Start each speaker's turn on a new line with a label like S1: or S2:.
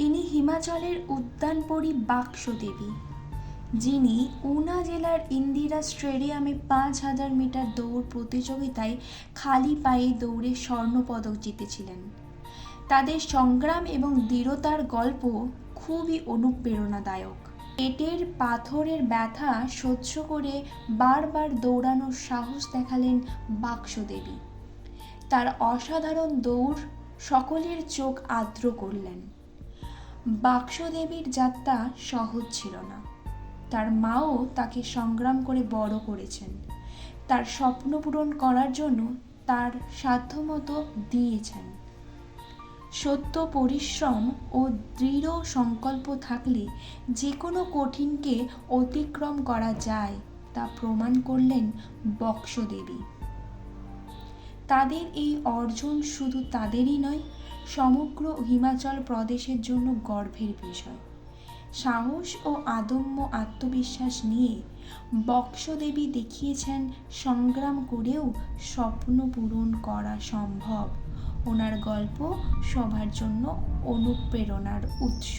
S1: ইনি হিমাচলের উদ্যানপরী বাক্সদেবী, যিনি উনা জেলার ইন্দিরা স্টেডিয়ামে পাঁচ হাজার মিটার দৌড় প্রতিযোগিতায় খালি পায়ে দৌড়ে স্বর্ণপদক জিতেছিলেন। তাদের সংগ্রাম এবং দৃঢ়তার গল্প খুবই অনুপ্রেরণাদায়ক। পেটের পাথরের ব্যথা সহ্য করে বারবার দৌড়ানোর সাহস দেখালেন বাক্সদেবী। তার অসাধারণ দৌড় সকলের চোখ আর্দ্র করলেন। বাক্সদেবীর যাত্রা সহজ ছিল না। তার মাও তাকে সংগ্রাম করে বড় করেছেন। তার স্বপ্ন পূরণ করার জন্য তার সাধ্যমতো দিয়েছেন। সত্য পরিশ্রম ও দৃঢ় সংকল্প থাকলে যে কোনো কঠিনকে অতিক্রম করা যায় তা প্রমাণ করলেন বক্সদেবী। তাদের এই অর্জন শুধু তাদেরই নয়, সমগ্র হিমাচল প্রদেশের জন্য গর্বের বিষয়। সাহস ও আদম্য আত্মবিশ্বাস নিয়ে বক্সদেবী দেখিয়েছেন, সংগ্রাম করেও স্বপ্ন পূরণ করা সম্ভব। ওনার গল্প সবার জন্য অনুপ্রেরণার উৎস।